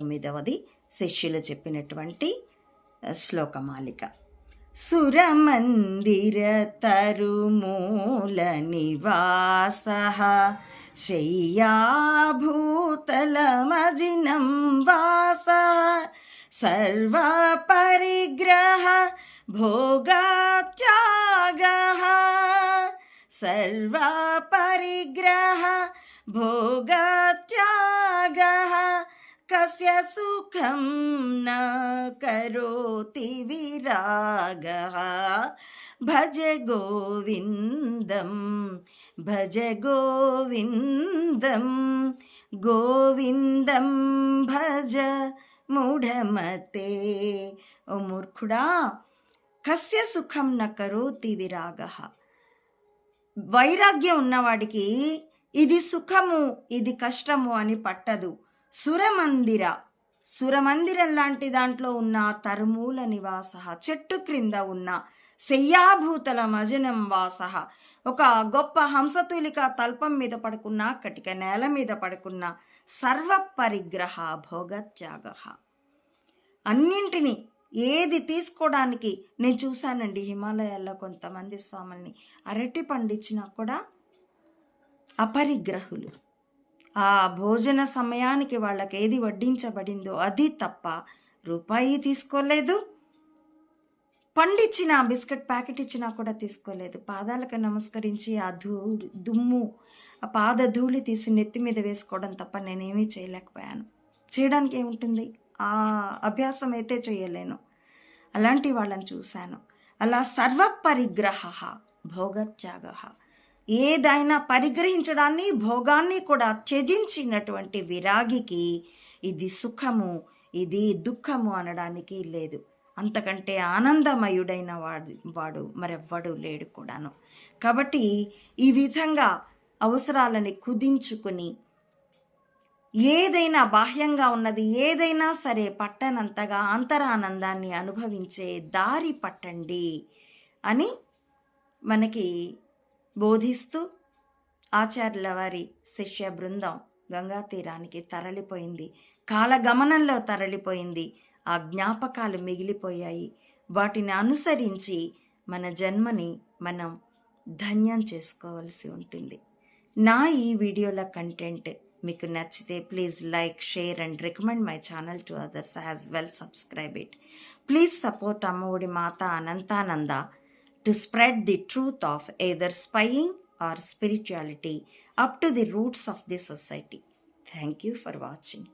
తొమ్మిదవది శిష్యులు చెప్పినటువంటి శ్లోకమాలిక. సురమందిర తరుమూల నివాస శయ్యాభూతలమజినం వాస సర్వపరిగ్రహ భోగాత్యాగ సర్వపరిగ్రహ భోగత్యాగ కస్య సుఖం న కరోతి విరాగ. భజ గోవిందం భజ గోవిందం గోవిందం భజ మూఢమతే. ఓ మూర్ఖుడా కస్య సుఖం న కరోతి విరాగः. వైరాగ్యం ఉన్నవాడికి ఇది సుఖము ఇది కష్టము అని పట్టదు. సురమందిర. సురమందిరం లాంటి దాంట్లో ఉన్న తరుమూల నివాస చెట్టు క్రింద ఉన్న శయ్యాభూతల మజనం వాస ఒక గొప్ప హంసతులిక తల్పం మీద పడుకున్న కటిక నేల మీద పడుకున్న సర్వ పరిగ్రహ భోగత్యాగ. అన్నింటినీ ఏది తీసుకోవడానికి నేను చూశానండి హిమాలయాల్లో కొంతమంది స్వాముల్ని అరటి పండించినా కూడా అపరిగ్రహులు. ఆ భోజన సమయానికి వాళ్ళకి ఏది వడ్డించబడిందో అది తప్ప రూపాయి తీసుకోలేదు. పండిచ్చిన బిస్కెట్ ప్యాకెట్ ఇచ్చినా కూడా తీసుకోలేదు. పాదాలకు నమస్కరించి ఆ ధూ దుమ్ము ఆ పాద ధూళి తీసి నెత్తి మీద వేసుకోవడం తప్ప నేనేమీ చేయలేకపోయాను. చేయడానికి ఏముంటుంది? ఆ అభ్యాసం అయితే చేయలేను. అలాంటి వాళ్ళని చూశాను. అలా సర్వ పరిగ్రహ భోగత్యాగ. ఏదైనా పరిగ్రహించడాన్ని భోగాన్ని కూడా త్యజించినటువంటి విరాగికి ఇది సుఖము ఇది దుఃఖము అనడానికి లేదు. అంతకంటే ఆనందమయుడైన వాడు వాడు మరెవ్వడు లేడు కూడాను. కాబట్టి ఈ విధంగా అవసరాలని కుదించుకుని ఏదైనా బాహ్యంగా ఉన్నది ఏదైనా సరే పట్టనంతగా అంతరానందాన్ని అనుభవించే దారి పట్టండి అని మనకి బోధిస్తూ ఆచార్యుల వారి శిష్య బృందం గంగా తీరానికి తరలిపోయింది. కాలగమనంలో తరలిపోయింది. ఆ జ్ఞాపకాలు మిగిలిపోయాయి. వాటిని అనుసరించి మన జన్మని మనం ధన్యం చేసుకోవాల్సి ఉంటుంది. నా ఈ వీడియోల కంటెంట్ మీకు నచ్చితే please like share and recommend my channel to others as well subscribe it. Please support Amma Vodi Mata Anantananda. to spread the truth of either spying or spirituality up to the roots of the society. Thank you for watching.